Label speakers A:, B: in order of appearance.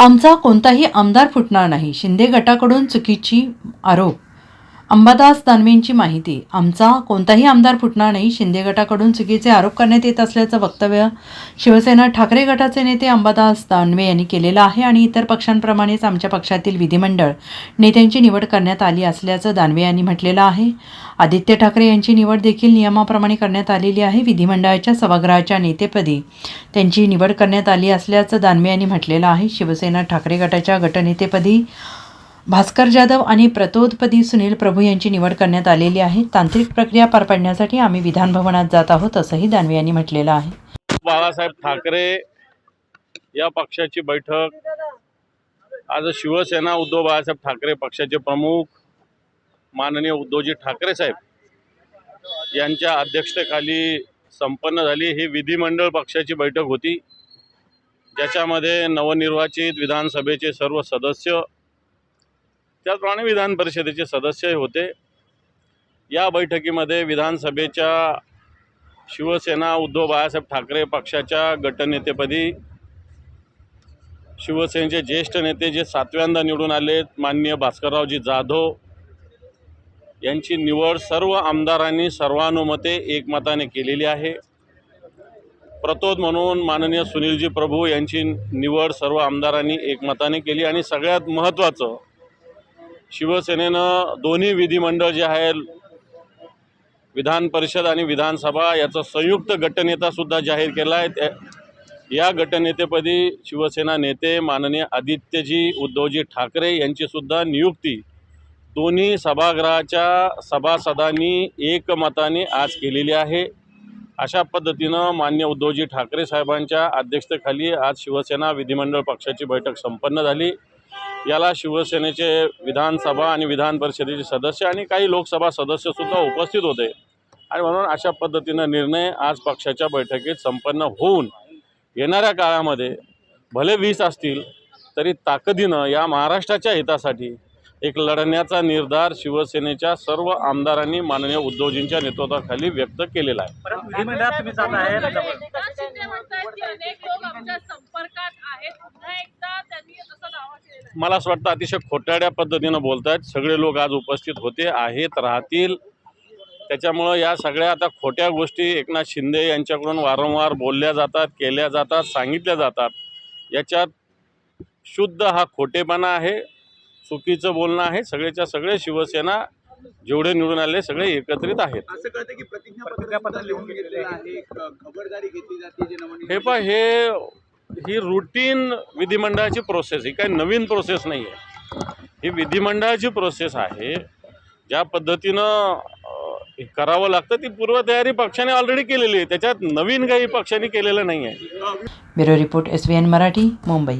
A: आमचा कोणताही आमदार फुटणार नाही. शिंदे गटाकडून चुकीची आरोप. अंबादास दानवेंची माहिती. आमचा कोणताही आमदार फुटणार नाही. शिंदे गटाकडून चुकीचे आरोप करण्यात येत असल्याचं वक्तव्य शिवसेना ठाकरे गटाचे नेते अंबादास दानवे यांनी केलेलं आहे आणि इतर पक्षांप्रमाणेच आमच्या पक्षातील विधिमंडळ नेत्यांची निवड करण्यात आली असल्याचं दानवे यांनी म्हटलेलं आहे. आदित्य ठाकरे यांची निवड देखील नियमाप्रमाणे करण्यात आलेली आहे. विधिमंडळाच्या सभागृहाच्या नेतेपदी त्यांची निवड करण्यात आली असल्याचं दानवे यांनी म्हटलेलं आहे. शिवसेना ठाकरे गटाच्या गटनेतेपदी भास्कर जाधव आणि प्रतोदपदी सुनील प्रभू यांची निवड करण्यात आलेली आहे. तांत्रिक प्रक्रिया पार पाडण्यासाठी आम्ही विधानभवनात जात आहोत असंही दानवे यांनी म्हटलेलं आहे.
B: बाळासाहेब ठाकरे या पक्षाची बैठक आज शिवसेना उद्धव बाळासाहेब ठाकरे पक्षाचे प्रमुख माननीय उद्धवजी ठाकरे साहेब यांच्या अध्यक्षतेखाली संपन्न झाली. ही विधिमंडळ पक्षाची बैठक होती ज्याच्यामध्ये नवनिर्वाचित विधानसभेचे सर्व सदस्य त्याचप्रमाणे विधान परिषदेचे सदस्यही होते. या बैठकीमध्ये विधानसभेच्या शिवसेना उद्धव बाळासाहेब ठाकरे पक्षाच्या गटनेतेपदी शिवसेनेचे ज्येष्ठ नेते जे सातव्यांदा निवडून आलेत माननीय भास्कररावजी जाधव यांची निवड सर्व आमदारांनी सर्वानुमते एकमताने केलेली आहे. प्रतोद म्हणून माननीय सुनीलजी प्रभू यांची निवड सर्व आमदारांनी एकमताने केली आणि सगळ्यात महत्त्वाचं शिवसेनेनं दोन्ही विधिमंडळ जे आहे विधान परिषद आणि विधानसभा याचा संयुक्त गटनेतासुद्धा जाहीर केला आहे. त्या या गटनेतेपदी शिवसेना नेते माननीय आदित्यजी उद्धवजी ठाकरे यांचीसुद्धा नियुक्ती दोन्ही सभागृहाच्या सभासदांनी एकमताने आज केलेली आहे. अशा पद्धतीनं मान्य उद्धवजी ठाकरे साहेबांच्या अध्यक्षतेखाली आज शिवसेना विधिमंडळ पक्षाची बैठक संपन्न झाली. याला शिवसेनेचे विधानसभा आणि विधान परिषदेचे सदस्य आणि काही लोकसभा सदस्यसुद्धा उपस्थित होते. आणि म्हणून अशा पद्धतीनं निर्णय आज पक्षाच्या बैठकीत संपन्न होऊन येणाऱ्या काळामध्ये भले वीस असतील तरी ताकदीनं या महाराष्ट्राच्या हितासाठी एक लढण्याचा निर्धार शिवसेनेच्या सर्व आमदारांनी माननीय उद्धवजींच्या नेतृत्वाखाली व्यक्त केलेला आहे. मला असं वाटतं अतिशय खोटाड्या पद्धतीनं बोलत आहेत सगळे लोक आज उपस्थित होते आहेत राहतील. त्याच्यामुळं या सगळ्या आता खोट्या गोष्टी एकनाथ शिंदे यांच्याकडून वारंवार बोलल्या जातात केल्या जातात सांगितल्या जातात. याच्यात शुद्ध हा खोटेपणा आहे चुकीचं बोलणं आहे. सगळेच्या सगळे शिवसेना जेवढे निवडून आले सगळे एकत्रित आहेत.
C: असं कळतं की प्रतिज्ञापत्र लिहून घेतलेलं आहे ख- खबरदारी घेतली जाते जे नवनिर्मित
B: हे पा हे ही रुटीन विधिमंडळाची प्रोसेस ही काही नवीन प्रोसेस नाही आहे. ही विधिमंडळाची प्रोसेस आहे. ज्या पद्धतीनं करावं लागतं ती पूर्वतयारी पक्षाने ऑलरेडी केलेली आहे. त्याच्यात नवीन काही पक्षाने केलेलं नाही आहे.
A: Bureau report S V N Marathi Mumbai.